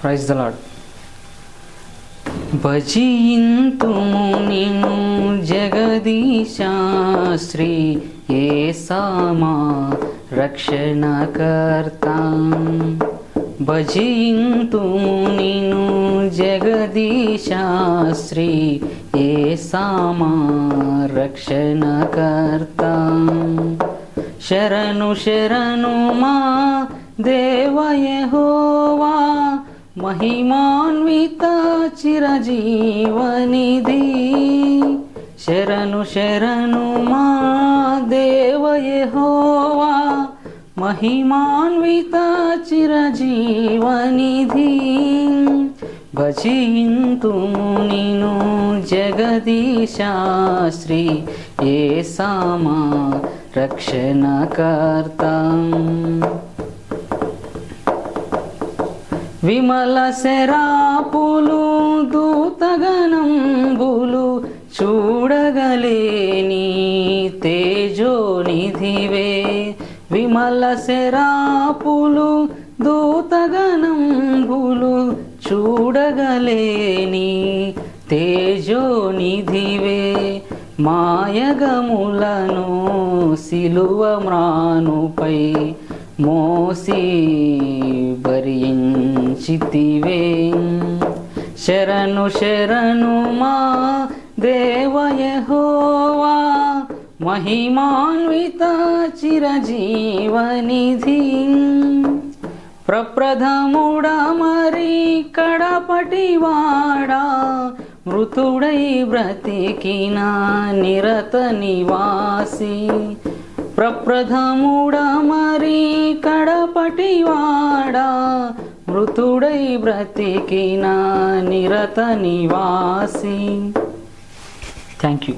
Praise the lord భజింతుము నిను జగదీశా శ్రీ ఏసామా రక్షణకర్త భజింతుము నిను జగదీశా శ్రీ ఏసామా రక్షణకర్త శరణు శరణు మా దేవయహోవా మహిమాన్విత చిరజీవనిధి. శరణు శరణు మా దేవయహోవా మహిమాన్విత చిరజీవనిధి. భజింతుము నిను జగదీశా ఏ సామా రక్షణకర్త. విమల శరాపులు దూతగణంబులు చూడగలేని తేజోనిధివే. విమల శరాపులు దూతగణంబులు చూడగలేని తేజోనిధివే. మాయగములను సిలువ మ్రానుపై మోసి భరించితివే. శరణు శరణు మా దేవయహోవా మహిమాన్విత చిరజీవనిధి. ప్రప్రథముడ మరి కడపటివాడా మృతుడై బ్రతికిన నిరత నివాసి. ప్రప్రథముడా మరి కడపటివాడా మృతుడై బ్రతికిన నిరత నివాసి. Thank you